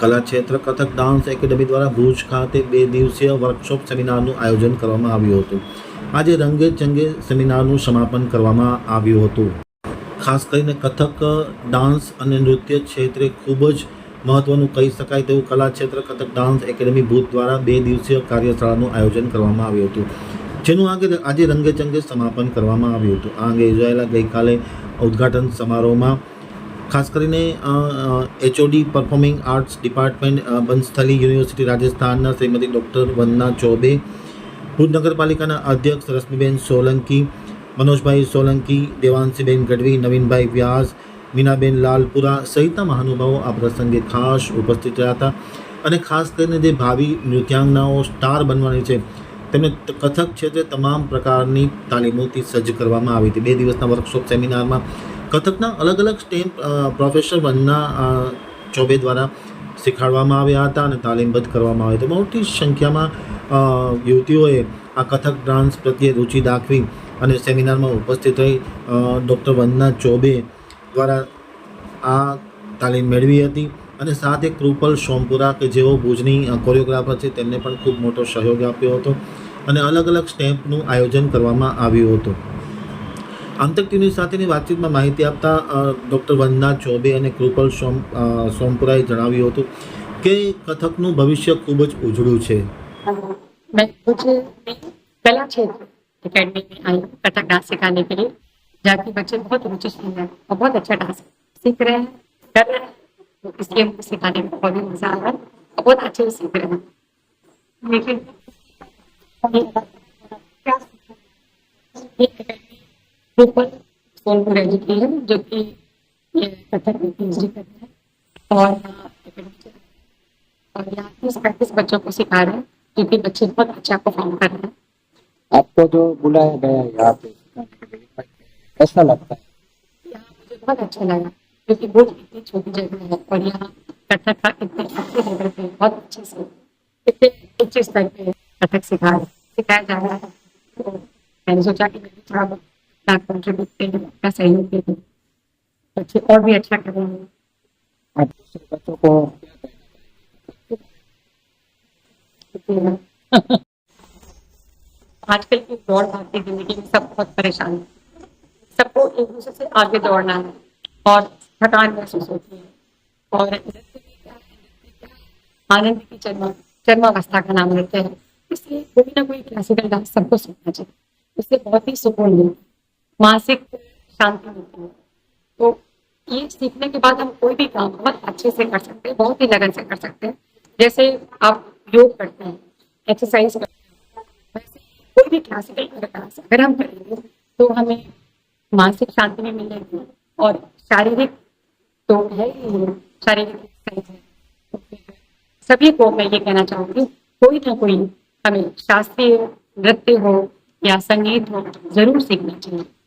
કલા ક્ષેત્ર Kathak dance academy દ્વારા ભુજ ખાતે બે દિવસીય વર્કશોપ સેમિનારનું આયોજન કરવામાં આવ્યું હતું આજે રંગે ચંગે સેમિનારનું સમાપન કરવામાં આવ્યું હતું ખાસ કરીને કથક ડાન્સ અને નૃત્ય ક્ષેત્રે ખૂબ જ મહત્વનું કહી શકાય તેવું કલા ક્ષેત્ર કથક ડાન્સ એકેડેમી ભૂત દ્વારા બે દિવસીય કાર્યશાળાનું આયોજન કરવામાં આવ્યું હતું જેનું આગે આજે રંગેચંગે સમાપન કરવામાં આવ્યું હતું આ અંગે યોજાયેલા ગઈકાલે ઉદ્ઘાટન સમારોહમાં ખાસ કરીને HOD performing arts department Banasthali university રાજસ્થાનના શ્રીમતી ડૉક્ટર વંદના ચોબે ભુજ નગરપાલિકાના અધ્યક્ષ રશ્મિબેન સોલંકી મનોજભાઈ સોલંકી દેવાંશીબેન ગઢવી નવીનભાઈ વ્યાસ મીનાબેન લાલપુરા સહિતના મહાનુભાવો આ પ્રસંગે ખાસ ઉપસ્થિત રહ્યા હતા અને ખાસ કરીને જે ભાવિ નૃત્યાંગનાઓ સ્ટાર બનવાની છે તેમને કથક ક્ષેત્રે તમામ પ્રકારની તાલીમોથી સજ્જ કરવામાં આવી હતી બે દિવસના વર્કશોપ સેમિનારમાં કથકના અલગ અલગ સ્ટેમ પ્રોફેસર વનના ચોબે દ્વારા શીખવાડવામાં આવ્યા હતા અને તાલીમબદ્ધ કરવામાં આવી હતી મોટી સંખ્યામાં યુવતીઓએ આ કથક ડાન્સ પ્રત્યે રુચિ દાખવી અને સેમિનારમાં ઉપસ્થિત રહી ડૉક્ટર વંદના ચોબે દ્વારા આ તાલીમ મેળવી હતી અને સાથે કૃપલ સોમપુરા કે જેઓ ભુજની કોરિયોગ્રાફર છે તેમને પણ ખૂબ મોટો સહયોગ આપ્યો હતો અને અલગ અલગ સ્ટેમ્પનું આયોજન કરવામાં આવ્યું હતું આંતક ટીવી સાથેની વાતચીતમાં માહિતી આપતા ડૉક્ટર વંદના ચોબે અને કૃપલ સોમ સોમપુરાએ જણાવ્યું હતું કે કથકનું ભવિષ્ય ખૂબ જ ઉજળું છે कला क्षेत्र अकेडमी में आई कथक डांस सिखाने के लिए जाके बच्चे बहुत रुचि सुन रहे हैं और बहुत अच्छा डांस सीख रहे हैं कर रहे हैं तो इसलिए उनको सिखाने में बहुत ही मजा आ रहा है और बहुत अच्छे से सीख रहे हैं लेकिन ऊपर सोनपुर रह की है जो कि कथक में पी हैं और यहाँ तीस पैंतीस बच्चों को सिखा रहे हैं क्योंकि बच्चे बहुत अच्छा परफॉर्म कर रहे हैं आपको जो बुलाया गया यहाँ पे कैसा लगता है यहाँ मुझे बहुत अच्छा लगा क्योंकि भुज इतनी छोटी जगह है और यहाँ कथक का इतने अच्छे लेवल पे बहुत अच्छे से इतने अच्छे स्तर पे कथक सिखा सिखाया जा रहा है तो मैंने सोचा कि मैं भी थोड़ा अपना कंट्रीब्यूट करें अपना सहयोग बच्चे और भी अच्छा कर रहे हैं आजकल की दौड़ भागती जिंदगी में सब बहुत परेशान है सबको एक दूसरे से आगे दौड़ना है और थकान महसूस होती है और आनंद की चर्मा चर्मावस्था का नाम लेते हैं इसलिए कोई ना कोई क्लासिकल डांस सबको सीखना चाहिए इससे बहुत ही सुकून मिलता है मानसिक शांति मिलती है तो ये सीखने के बाद हम कोई भी काम बहुत अच्छे से कर सकते हैं बहुत ही लगन से कर सकते हैं जैसे आप योग करते हैं एक्सरसाइज करते हैं वैसे कोई भी क्लासिकल क्लास अगर हम करेंगे तो हमें मानसिक शांति भी मिलेगी और शारीरिक तो है ही शारीरिक एक्सरसाइज है सभी को मैं ये कहना चाहूँगी कोई ना कोई हमें शास्त्रीय नृत्य हो या संगीत हो जरूर सीखना चाहिए